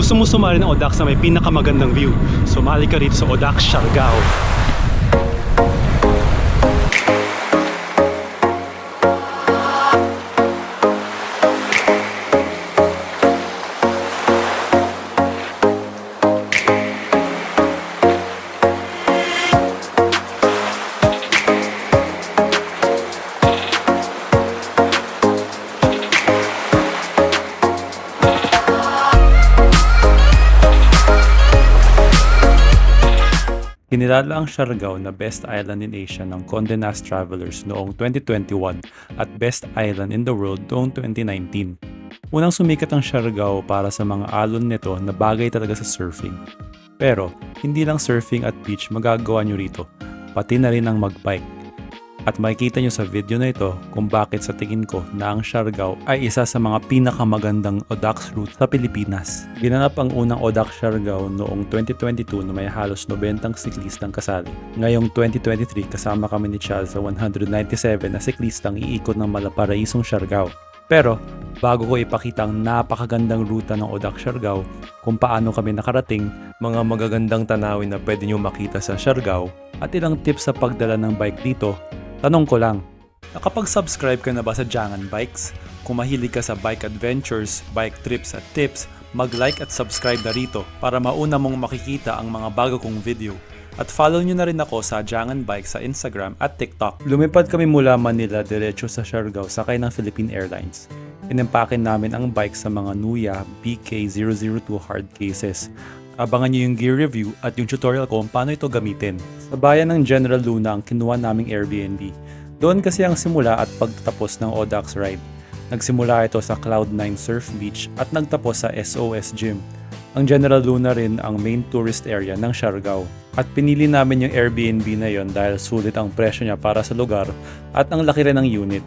gusto mo sumali ng Odax na may pinakamagandang view, sumali ka rito sa Odax Siargao. Kinilala ang Siargao na Best Island in Asia ng Condé Nast Travelers noong 2021 at Best Island in the World noong 2019. Unang sumikat ang Siargao para sa mga alon nito na bagay talaga sa surfing. Pero, hindi lang surfing at beach magagawa nyo rito, pati na rin ang magbike. At makikita nyo sa video na ito kung bakit sa tingin ko na ang Siargao ay isa sa mga pinakamagandang Odax route sa Pilipinas. Ginanap ang unang Odax Siargao noong 2022 na may halos 90 siklistang kasali. Ngayong 2023 kasama kami ni Chaz sa 197 na siklistang iikot ng Malaparaisong Siargao. Pero bago ko ipakita ang napakagandang ruta ng Odax Siargao kung paano kami nakarating, mga magagandang tanawin na pwede nyo makita sa Siargao at ilang tips sa pagdala ng bike dito Tanong ko lang, nakapag-subscribe ka na ba sa Jangan Bikes? Kung mahilig ka sa bike adventures, bike trips at tips, mag-like at subscribe na rito para mauna mong makikita ang mga bago kong video. At follow nyo na rin ako sa Jangan Bikes sa Instagram at TikTok. Lumipad kami mula Manila diretso sa Siargao sakay ng Philippine Airlines. Inimpakin namin ang bike sa mga Nuya BK002 hard cases Abangan niyo yung gear review at yung tutorial ko kung paano ito gamitin. Sa bayan ng General Luna ang kinuha naming Airbnb. Doon kasi ang simula at pagtatapos ng Odax ride. Nagsimula ito sa Cloud9 Surf Beach at nagtapos sa SOS Gym. Ang General Luna rin ang main tourist area ng Siargao. At pinili namin yung Airbnb na yon dahil sulit ang presyo niya para sa lugar at ang laki rin ng unit.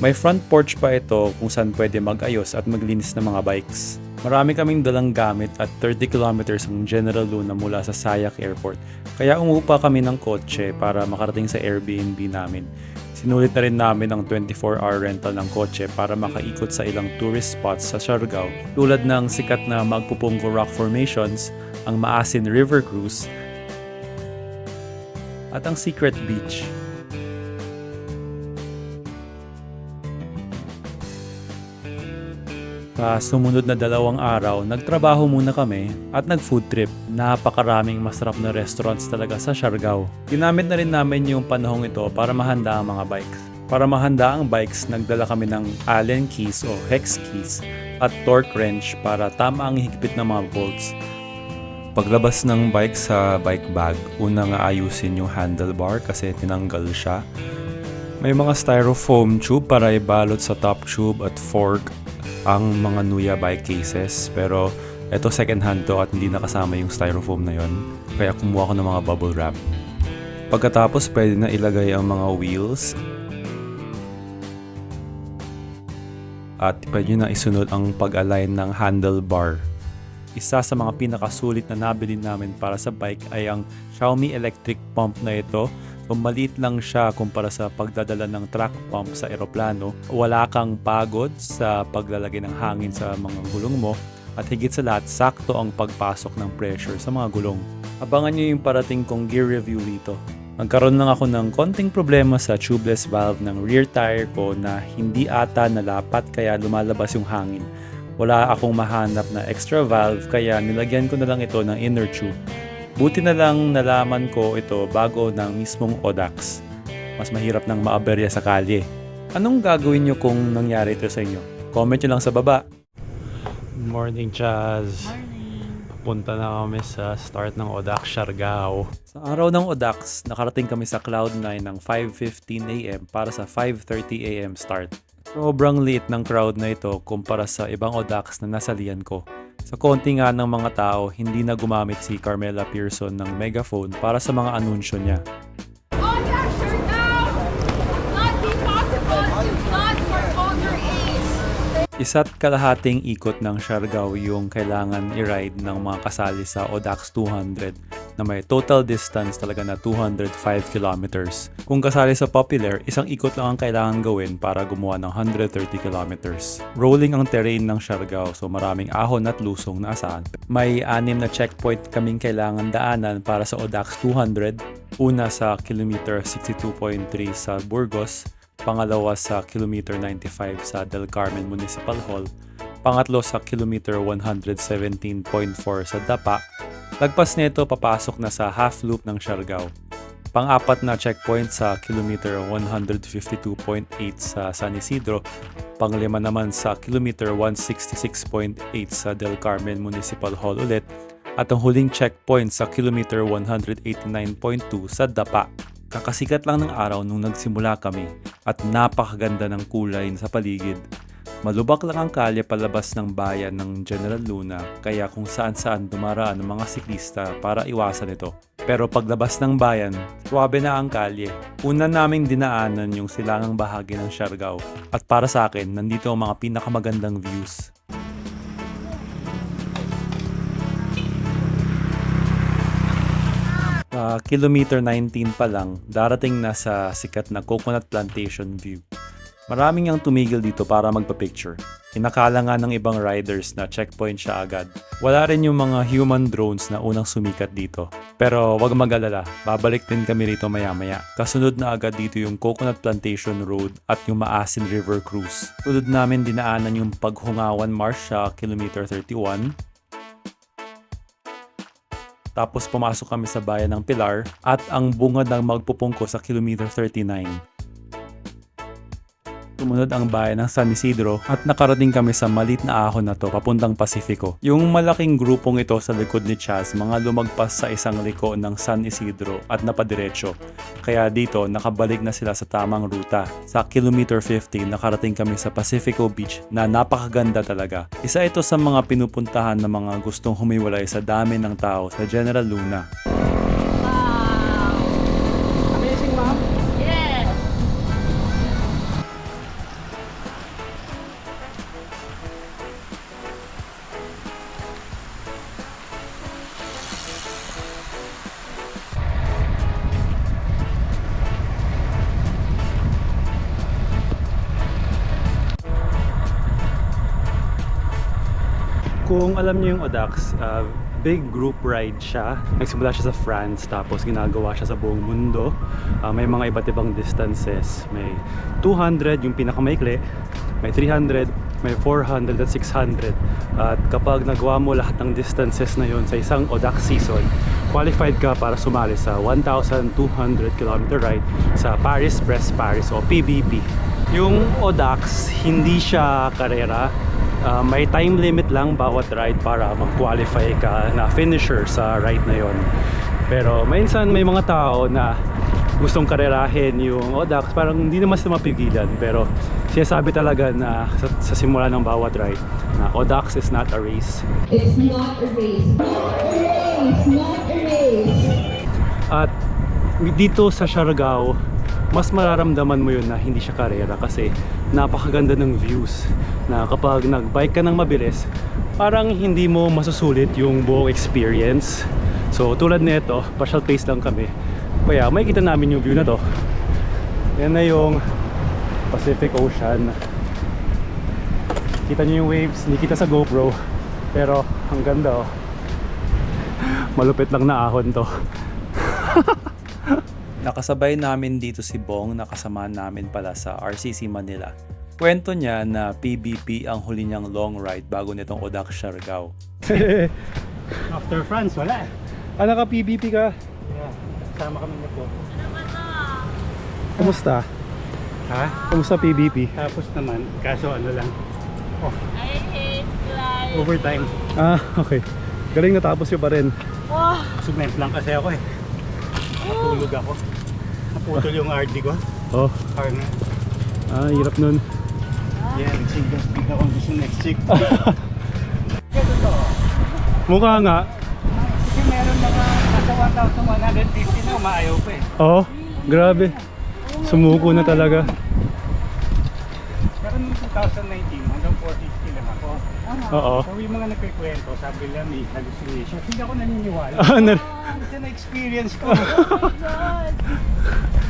May front porch pa ito kung saan pwede mag-ayos at maglinis ng mga bikes. Marami kaming dalang gamit at 30 kilometers ang General Luna mula sa Sayak Airport. Kaya umupa kami ng kotse para makarating sa Airbnb namin. Sinulit na rin namin ang 24-hour rental ng kotse para makaikot sa ilang tourist spots sa Siargao tulad ng sikat na Magpupungko Rock Formations, ang Maasin River Cruise, at ang Secret Beach. Sa sumunod na dalawang araw, nagtrabaho muna kami at nag-food trip. Napakaraming masarap na restaurants talaga sa Siargao. Ginamit na rin namin yung panahong ito para mahanda ang mga bikes. Para mahanda ang bikes, nagdala kami ng Allen keys o hex keys at torque wrench para tama ang higpit ng mga bolts. Paglabas ng bike sa bike bag, unang ayusin yung handlebar kasi tinanggal siya. May mga styrofoam tube para ibalot sa top tube at fork ang mga Nuya bike cases pero eto second hand to at hindi nakasama yung styrofoam na yon kaya kumuha ko ng mga bubble wrap. Pagkatapos pwede na ilagay ang mga wheels at pwede na isunod ang pag-align ng handlebar. Isa sa mga pinakasulit na nabili namin para sa bike ay ang Xiaomi electric pump na ito So maliit lang siya kumpara sa pagdadala ng truck pump sa eroplano. Wala kang pagod sa paglalagay ng hangin sa mga gulong mo at higit sa lahat, sakto ang pagpasok ng pressure sa mga gulong. Abangan nyo yung parating kong gear review dito. Nagkaroon lang ako ng konting problema sa tubeless valve ng rear tire ko na hindi ata nalapat kaya lumalabas yung hangin. Wala akong mahanap na extra valve kaya nilagyan ko na lang ito ng inner tube. Buti na lang nalaman ko ito bago ng mismong Odax. Mas mahirap nang maaberya sa kalye. Anong gagawin nyo kung nangyari ito sa inyo? Comment nyo lang sa baba. Good morning, Chaz. Morning. Punta na kami sa start ng Odax Siargao. Sa araw ng Odax, nakarating kami sa Cloud9 ng 5.15am para sa 5.30am start. Sobrang liit ng crowd na ito kumpara sa ibang Odax na nasalian ko. Sa konti nga ng mga tao, hindi na gumamit si Carmela Pearson ng megaphone para sa mga anunsyo niya. Isa't kalahating ikot ng Siargao yung kailangan i-ride ng mga kasali sa Odax 200 na may total distance talaga na 205 kilometers. Kung kasali sa popular, isang ikot lang ang kailangan gawin para gumawa ng 130 kilometers. Rolling ang terrain ng Siargao so maraming ahon at lusong na asahan. May anim na checkpoint kaming kailangan daanan para sa Odax 200. Una sa kilometer 62.3 sa Burgos, pangalawa sa kilometer 95 sa Del Carmen Municipal Hall, pangatlo sa kilometer 117.4 sa Dapa, lagpas nito papasok na sa half loop ng Siargao. Pang-apat na checkpoint sa kilometer 152.8 sa San Isidro, panglima naman sa kilometer 166.8 sa Del Carmen Municipal Hall ulit, at ang huling checkpoint sa kilometer 189.2 sa Dapa. Kakasikat lang ng araw nung nagsimula kami at napakaganda ng kulay sa paligid. Malubak lang ang kalye palabas ng bayan ng General Luna kaya kung saan saan dumaraan ng mga siklista para iwasan ito. Pero paglabas ng bayan, swabe na ang kalye. Una naming dinaanan yung silangang bahagi ng Siargao. At para sa akin, nandito ang mga pinakamagandang views. Sa kilometer 19 pa lang, darating na sa sikat na coconut plantation view. Maraming ang tumigil dito para magpa-picture. Inakala nga ng ibang riders na checkpoint siya agad. Wala rin yung mga human drones na unang sumikat dito. Pero wag mag-alala, babalik din kami rito maya-maya. Kasunod na agad dito yung Coconut Plantation Road at yung Maasin River Cruise. Tulad namin dinaanan yung Paghungawan Marsh sa kilometer 31, tapos pumasok kami sa bayan ng Pilar at ang bungad ng magpupungko sa kilometer 39. Sumunod ang bayan ng San Isidro at nakarating kami sa malit na ahon na to papuntang Pasifiko. Yung malaking grupong ito sa likod ni Chaz, mga lumagpas sa isang liko ng San Isidro at napadiretso. Kaya dito, nakabalik na sila sa tamang ruta. Sa kilometer 50, nakarating kami sa Pacifico Beach na napakaganda talaga. Isa ito sa mga pinupuntahan ng mga gustong humiwalay sa dami ng tao sa General Luna. Kung alam niyo yung Odax, uh, big group ride siya. Nagsimula siya sa France, tapos ginagawa siya sa buong mundo. Uh, may mga iba't ibang distances. May 200 yung pinakamaikli, may 300, may 400 at 600. At kapag nagawa mo lahat ng distances na yon sa isang Odax season, qualified ka para sumali sa 1,200 km ride sa Paris Brest Paris o PBP. Yung Odax, hindi siya karera, Uh, may time limit lang bawat ride para mag-qualify ka na finisher sa ride na yon. Pero minsan may mga tao na gustong karerahin yung Odax, parang hindi naman sila mapigilan. Pero sinasabi talaga na sa, sa simula ng bawat ride na Odax is not a race. It's not a race. Not a race. Not a race. At dito sa Siargao, mas mararamdaman mo yun na hindi siya karera kasi napakaganda ng views na kapag nagbike ka ng mabilis parang hindi mo masusulit yung buong experience. So tulad nito partial pace lang kami. Kaya may kita namin yung view na to. Yan na yung Pacific Ocean. Kita nyo yung waves hindi kita sa GoPro. Pero ang ganda oh. Malupit lang na ahon to Nakasabay namin dito si Bong na kasama namin pala sa RCC Manila. Kwento niya na PBP ang huli niyang long ride bago nitong Odak Siargao. After France, wala. Ah, naka PBP ka? Yeah. Sama kami na po. Kumusta? Ha? Kumusta PBP? Tapos naman, kaso ano lang, I hate life. overtime. Ah, okay. Galing natapos yung pa rin. Oh, Sumemp lang kasi ako eh. Natulog ako. Naputol yung RD ko. Oh, Parang, ah, hirap nun. yeah, nagsigas big ako gusto next chick. Mukha nga. Kasi meron mga nasa 1,150 na umaayaw pa eh. Oh, grabe. Sumuko na talaga. Noong 2019, hanggang 450 ako. Oo. So yung mga nagkikwento, sabi nila may hallucination. Hindi ako naniniwala. Ah, na- Ito na experience ko.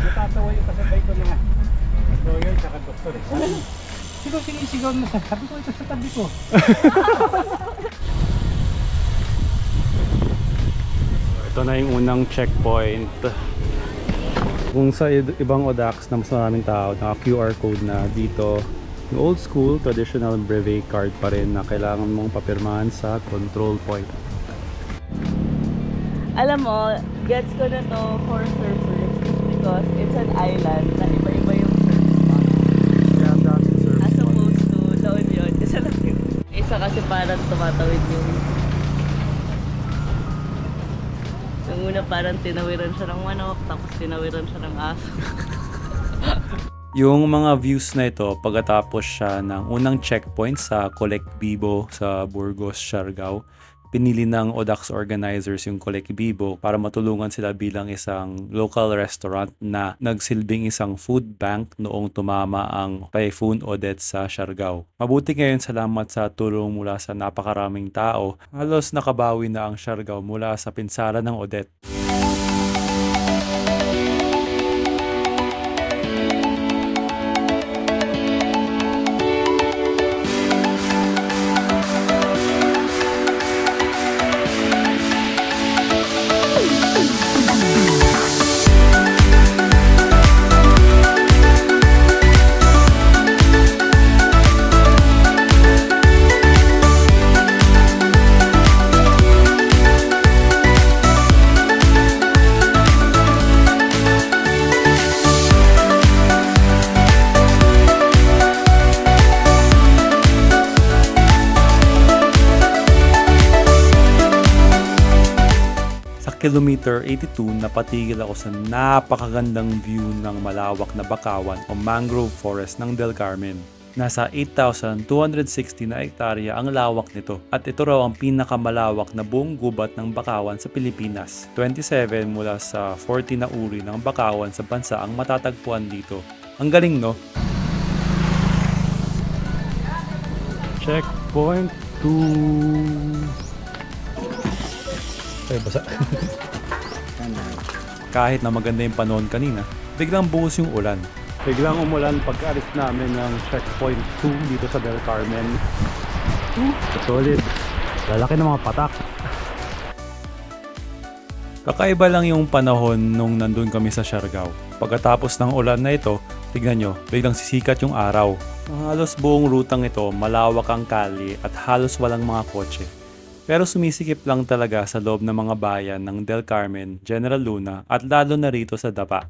Natatawa yung kasabay ko na lawyer tsaka doktor eh. Sabi, Sino sinisigaw mo? Sabi ko ito sa tabi ko. Ito na yung unang checkpoint. Kung sa id- ibang Odax na mas maraming tao, naka QR code na dito. Yung old school, traditional brevet card pa rin na kailangan mong papirmahan sa control point. Alam mo, gets ko na to for surfers because it's an island na iba-iba yung surf spot. Daming surf As opposed to La Union, isa lang yun. Isa kasi parang tumatawid yung yung una parang tinawiran siya ng manok, tapos tinawiran siya ng aso. Yung mga views na ito, pagkatapos siya ng unang checkpoint sa Colec Bibo sa Burgos, Siargao, pinili ng Odax organizers yung Colec Bibo para matulungan sila bilang isang local restaurant na nagsilbing isang food bank noong tumama ang Typhoon Odette sa Siargao. Mabuti ngayon salamat sa tulong mula sa napakaraming tao, halos nakabawi na ang Siargao mula sa pinsala ng Odette. Kilometer 82, napatigil ako sa napakagandang view ng malawak na bakawan o mangrove forest ng Del Carmen. Nasa 8,260 na hektarya ang lawak nito at ito raw ang pinakamalawak na buong gubat ng bakawan sa Pilipinas. 27 mula sa 40 na uri ng bakawan sa bansa ang matatagpuan dito. Ang galing no? Checkpoint 2 Ay, basa. Kahit na maganda yung panahon kanina, biglang buhos yung ulan. Biglang umulan pagka-alis namin ng checkpoint 2 dito sa Del Carmen. Solid. Lalaki ng mga patak. Kakaiba lang yung panahon nung nandun kami sa Siargao. Pagkatapos ng ulan na ito, tignan nyo, biglang sisikat yung araw. Halos buong rutang ito, malawak ang kali at halos walang mga kotse. Pero sumisikip lang talaga sa loob ng mga bayan ng Del Carmen, General Luna at lalo na rito sa Dapa.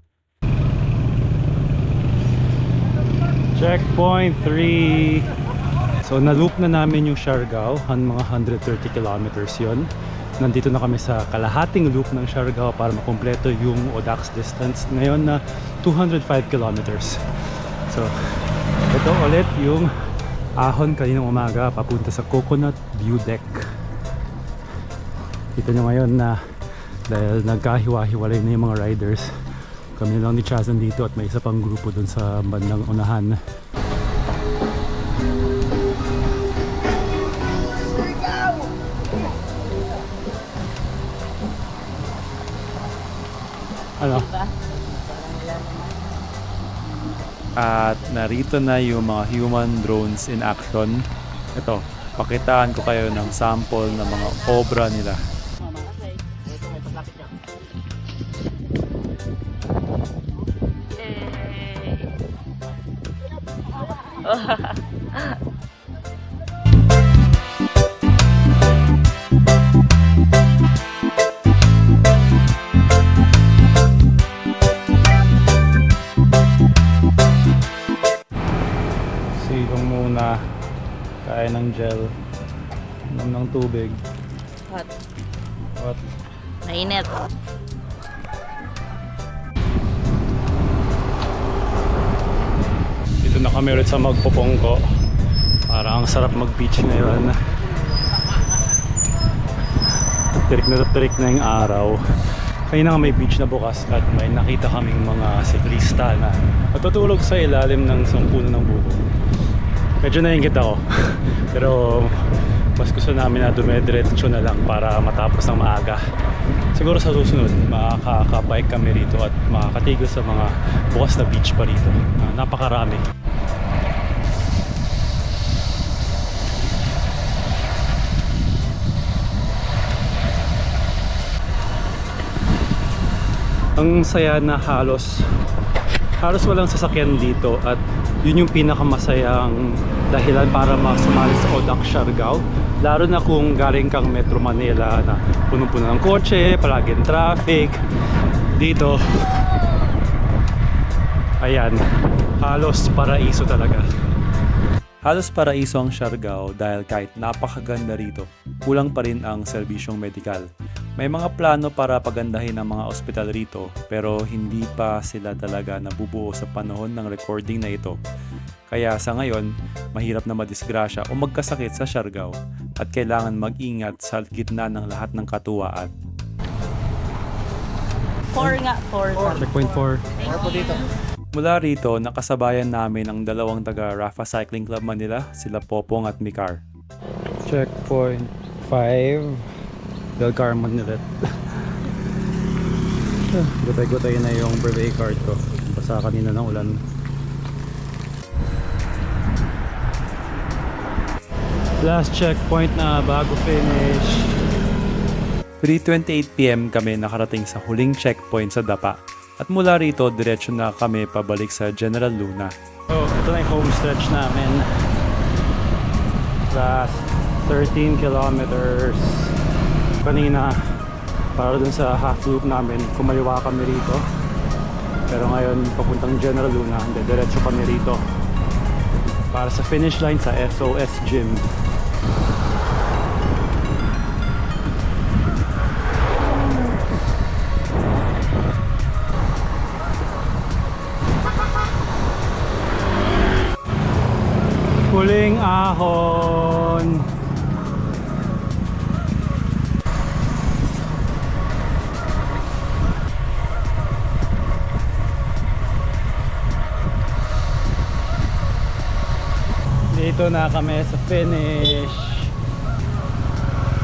Checkpoint 3. So na-loop na namin yung Siargao, han mga 130 kilometers yon. Nandito na kami sa kalahating loop ng Siargao para makumpleto yung Odax distance ngayon na 205 kilometers. So ito ulit yung ahon kaninang umaga papunta sa Coconut View Deck. Kita nyo ngayon na dahil nagkahiwa-hiwalay na yung mga riders kami lang ni Chazan dito at may isa pang grupo dun sa bandang unahan ano? At narito na yung mga human drones in action. Ito, pakitaan ko kayo ng sample ng mga obra nila. Na kami ulit sa Magpopongko. Parang ang sarap mag-beach ngayon. Tirik na tirik na yung araw. Kaya nga may beach na bukas at may nakita kaming mga siklista na natutulog sa ilalim ng isang puno ng buko. Medyo naingit ako. Pero Mas gusto namin na dumediretso na lang para matapos ng maaga. Siguro sa susunod, makaka-bike kami rito at makakatigil sa mga bukas na beach pa rito. Ah, napakarami. Ang saya na halos halos walang sasakyan dito at yun yung pinakamasayang dahilan para masumali sa Odak Siargao lalo na kung galing kang Metro Manila na punong-puno ng kotse, palaging traffic dito ayan halos paraiso talaga Halos paraiso ang Siargao dahil kahit napakaganda rito, kulang pa rin ang serbisyong medikal. May mga plano para pagandahin ang mga ospital rito pero hindi pa sila talaga nabubuo sa panahon ng recording na ito. Kaya sa ngayon, mahirap na madisgrasya o magkasakit sa Siargao at kailangan mag-ingat sa gitna ng lahat ng katuwaan. Four nga, four. Checkpoint 4. Mula rito, nakasabayan namin ang dalawang taga Rafa Cycling Club Manila, sila Popong at Mikar. Checkpoint 5. Del Carmen ulit. Gutay-gutay na yung birthday card ko. Basa kanina ng ulan. Last checkpoint na bago finish. 3.28pm kami nakarating sa huling checkpoint sa Dapa. At mula rito, diretso na kami pabalik sa General Luna. So, ito na yung home stretch namin. Last 13 kilometers. Kanina, para dun sa half loop namin, kumaliwa kami rito. Pero ngayon, papuntang General Luna, hindi, diretso kami rito. Para sa finish line sa SOS Gym. Huling ahon. Dito na kami sa finish.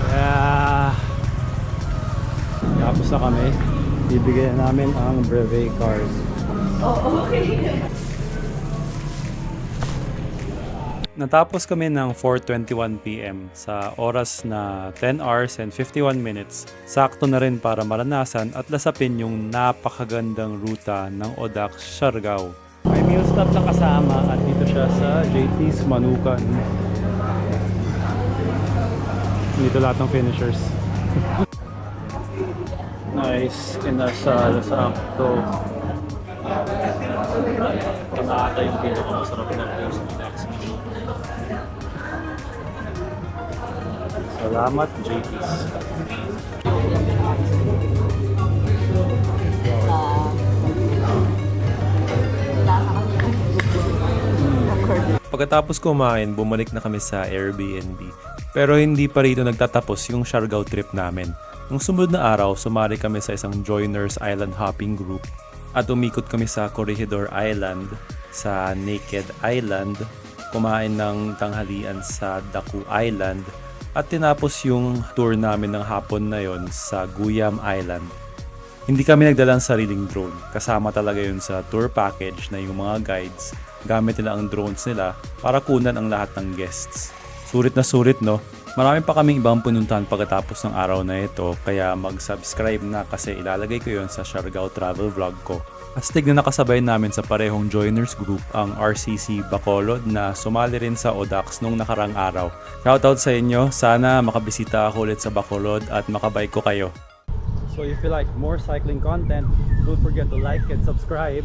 Kaya tapos na kami. Bibigyan namin ang brevet card. Natapos kami ng 4.21pm sa oras na 10 hours and 51 minutes. Sakto na rin para maranasan at lasapin yung napakagandang ruta ng Odak, Siargao. May meal stop na kasama at dito siya sa JT's Manukan. Dito lahat ng finishers. nice. Inasal, sakto. Ito na ata yung pinakamasarap na place ng next meal. Salamat, JT's. Pagkatapos kumain, bumalik na kami sa Airbnb. Pero hindi pa rito nagtatapos yung Siargao trip namin. Nung sumunod na araw, sumali kami sa isang Joiners Island Hopping Group at umikot kami sa Corregidor Island, sa Naked Island, kumain ng tanghalian sa Daku Island, at tinapos yung tour namin ng hapon na yon sa Guyam Island. Hindi kami nagdalang sariling drone. Kasama talaga yun sa tour package na yung mga guides. Gamit nila ang drones nila para kunan ang lahat ng guests. Sulit na sulit no? Marami pa kaming ibang pununtahan pagkatapos ng araw na ito kaya mag-subscribe na kasi ilalagay ko yon sa Siargao travel vlog ko. Astig na nakasabay namin sa parehong joiners group ang RCC Bacolod na sumali rin sa ODAX nung nakarang araw. Shoutout sa inyo, sana makabisita ako ulit sa Bacolod at makabike ko kayo. So if you like more cycling content, don't forget to like and subscribe.